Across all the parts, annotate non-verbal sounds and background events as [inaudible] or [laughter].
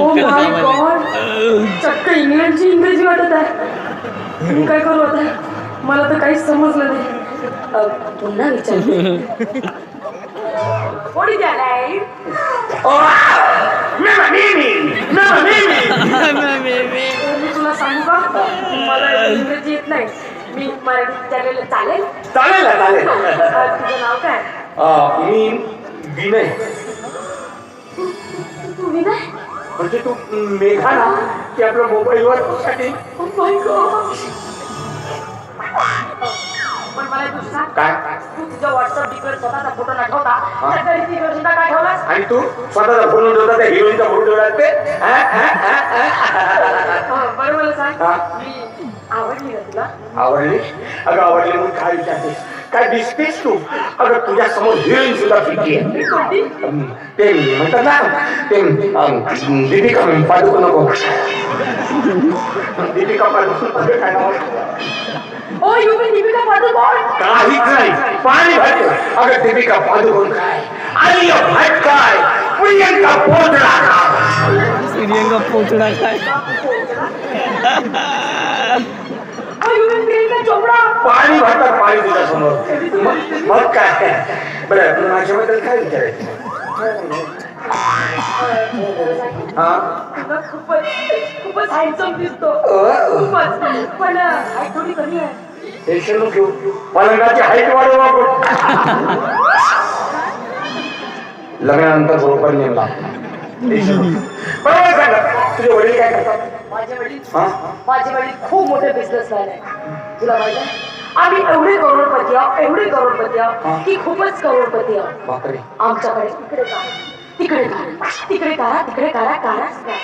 Oh my God चक्क इंग्लंडची इंग्रजी वाटत आहे. मी काय करू आता? मला तर काहीच समजलं नाही. पुन्हा विचार. What is that name? मी तुला सांगू का? मला इंग्रजी येत नाही. मी मराठी विचारलेलं चालेल? चालेल ना चालेल. तुझं नाव काय? मी विनय. म्हणजे तू मेघा ना की आपल्या मोबाईलवर साठी. पण मला सांग. काय? तू तुझ्या व्हॉट्सअप डीपीवर स्वतःचा फोटो न ठेवता काय ठेवलास? आणि तू स्वतःचा फोन ठेवता त्या हिरोईनचा फोटो ठेवला ते? हा, हा, हा, हा. हा, बरं मला सांग. हा. मी आवडली तुला? आवडली? अगं आवडली म्हणून काय विचारतेस? काय दिसतेस तू अगं तुझ्या समोर हिरोईन सुद्धा फिरती आहे कोणती अं, ते म्हणतात ना ते अं, दीपिका पादुको नको दीपिका पादुको काय नाव आहे? Oh you mean Deepika Padukone काहीच नाही पाणी भरते अगं दीपिका पादुकोण काय आलिया भट काय प्रियंका पोतडा काय प्रियंका पोचडा काय पाणी भरतात पाणी तुझ्या समोर मग- काय? बरं माझ्याबद्दल काय विचारायचं? हा? तुला खूपच खूपच हँडसम दिसतो. अ. खूपच. पण हाय थोडी कमी आहे. टेन्शन नको घेऊ. पलंगाची हाईट वाढवू आपण. लग्नानंतर बरोबर नेमला. बरोबर सांगा. तुझे वडील काय करतात? माझे वडील हा? माझे वडील खूप मोठे बिझनेसमॅन आहे तुला माहिती आहे? आम्ही एवढे करोडपती आहोत एवढे करोडपती. आहोत की खूपच करोडपती आहोत. बापरे. आमच्याकडे इकडे का तिकडे का तिकडे करा तिकडे करा काराच करा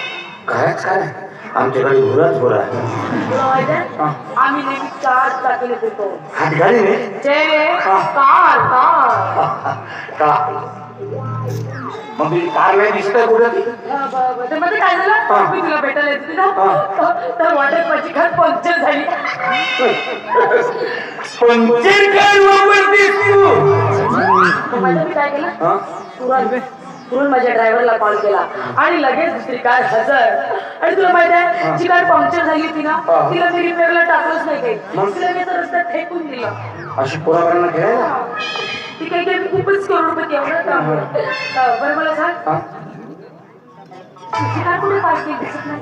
कायच काय आमच्याकडे तुला माहिती आहे. आम्ही नेहमी चार चाकीने फिरतो. जे हा. कार कार का मग तुझी कार नाही दिसत आहे कुठे ती? काय झालं. मी तुला भेटायला येते ना. तर वाटत माझी घर पंक्चर झाली. पंचर काय वापरतेस तू. तर माझं मी काय केलं? हा? तुरंत तुरंत माझ्या ड्रायव्हरला कॉल केला. आणि लगेच दुसरी कार हजर. आणि तुला माहीत आहे जी कार पंक्चर झाली होती ना. तिला मी रिपेअरला टाकलंच नाही? काही. तिला मी रस्त्यात फेकून दिलं. अशी पोराबारांना खेळायला ती काही काही खूपच करोडपती आहे ना त्यामुळे अं, बरं मला सांग. हा? तुझी कार कुठे पार्क केली दिसत नाही?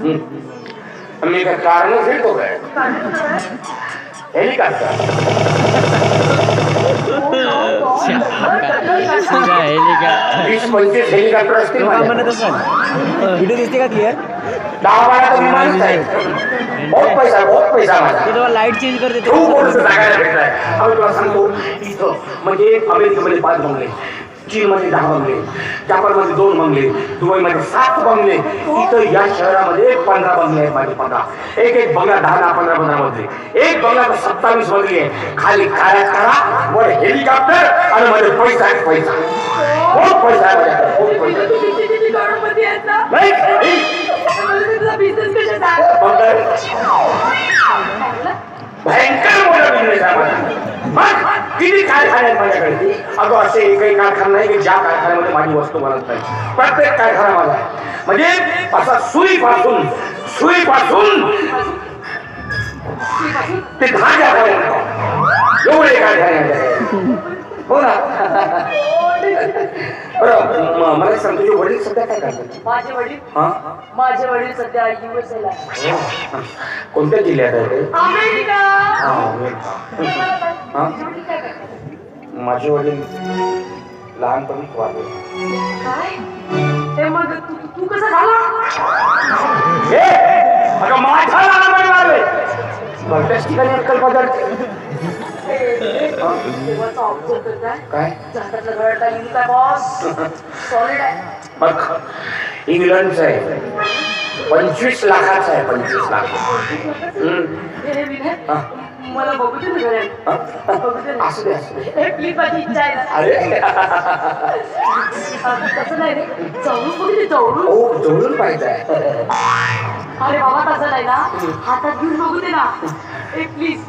हम्म. मी काय कारण फिरतो काय? कार कुठं आहे? हेलिकॉप्टर. तुझ्या हेलिका वीस पंचवीस हेलिकॉप्टर असतील काय म्हणत माझ्याकडे. असं व्हिडिओ दिसते का क्लिअर दहा बारा तर विमानच आहे. बहुत पैसा बहुत पैसा माझा. लाइट चेंज करते खूप मोठं जागायला भेटलाय. आम्ही तुला सांगतो इथं म्हणजे अमेरिकेमध्ये पाच बंगले चीनमध्ये दहा बंगले जापानमध्ये दोन बंगले दुबईमध्ये सात बंगले इथं या शहरामध्ये पंधरा बंगले आहेत माझे पंधरा. एक एक बंगला दहा दहा पंधरा पंधरा मजले एक बंगला तर सत्तावीस मजली आहे. खाली काळ्या करा वर हेलिकॉप्टर आणि मध्ये पैसा आहे पैसा. खूप पैसा आहे माझ्याकडे खूप पैसा बिझनेस कशाचा भयंकर मोठा बिझनेस आहे माझा. मग किती कारखाने आहेत माझ्याकडे? अगं असे एकही कारखाना नाही की ज्या कारखान्यामध्ये माझी वस्तू बनत नाही प्रत्येक कारखाना माझा आहे. म्हणजे असा सुईपासून सुईपासून श्रीपासून ते धाग्यापर्यंत एवढे कारखाने आहेत हो ना? बरं म- मला सांग तुझे वडील सध्या काय करतात माझे वडील हा माझे वडील सध्या युएसए ला आहे. हो. कोणत्या जिल्ह्यात आहे ते अमेरिका हा, अमेरिका. मला सांग, हा? तुझे वडील काय करतात? माझे वडील लहानपणीच वारले काय ते मग तू तू- तू कसा झाला अगं लहानपणी वारले ठिकाणी अक्कल पदार्थ काय? जातातला आहे मग आहे पंचवीस लाखाचं आहे पंचवीस लाख. मला बघू असू अरे तसं नाही रे बघू दे ओ जवळून पाहिजे अरे बाबा तसं नाही ना. हातात घेऊन बघू दे ना. Please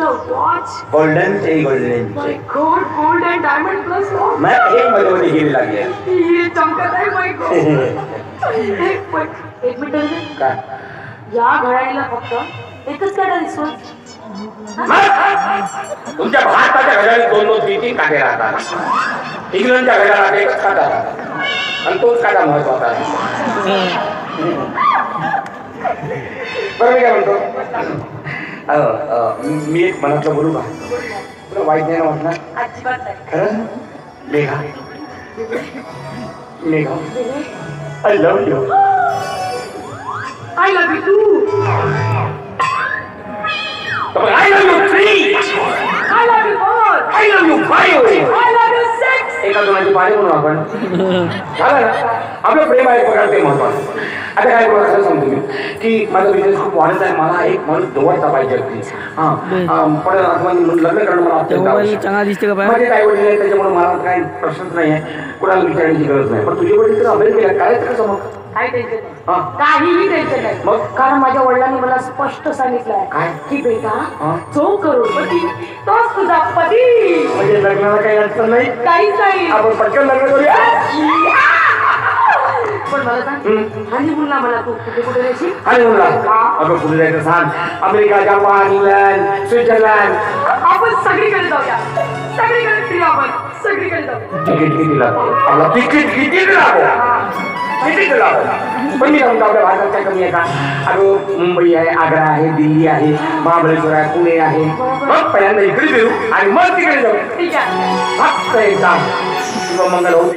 watch! गोल्डन चे golden My God, gold and diamond plus watch. मैं एक आहे. हे चमकत आहे my God. [laughs] एक मिनिट रे. काय या घड्याळीला फक्त एकच काटा दिसतो तुमच्या भारताच्या घड्याळात दोन दोन तीन तीन काटे राहतात इंग्लंडच्या घड्याळात एकच काटा राहतात आणि तोच काटा महत्वाचा आहे बरं मी काय म्हणतो मी एक मनातलं बोलू का? तुला वाईट नाही ना वाटणार? खरं? Megha. Megha. I love you I love you two I love you three I love you दोनाची पाणी म्हणू आपण. झालं ना? आपलं प्रेम आहे बघा ते महत्वाचं. आता काय करू असं सांगतो मी की माझा बिझनेस खूप वाढत आहे. मला एक माणूस जवळचा पाहिजे अगदी. हां पण म्हणजे लग्न करणं मला अत्यंत माझे काय वडील त्याच्यामुळे मला काही प्रश्नच नाही आहे. कुणाला विचारण्याची गरज नाही. पण तुझे वडील तर अमेरिकेला काय कसं मग काही टेन्शन नाही. काहीही टेन्शन नाही? कारण माझ्या वडिलांनी मला स्पष्ट सांगितलंय काय? की बेटा? जो करोडपती तोच तुझा पती. म्हणजे लग्नाला काही अडचण नाही? काहीच नाही. आपण पटकन लग्न करूया. पण मला सांग हम्म. हनीमूनला मला तू कुठे कुठे जायची आणि म्हणला अगं कुठे जायचं सांग? America Japan England Switzerland. आपण सगळीकडे जाऊया. सगळीकडे फिरू आपण. सगळीकडे जाऊया. तिकीट किती लागतो आपला तिकीट किती लागतो तिकीट लागतो पण मी म्हणतो आपल्या भारतात काय कमी आहे का अगं मुंबई आहे आग्रा आहे दिल्ली आहे महाबळेश्वर आहे पुणे आहे. मग पहिल्यांदा इकडे फिरू आणि मग तिकडे जाऊ. ठीक आहे. फक्त एकदा शिवमंगल होऊ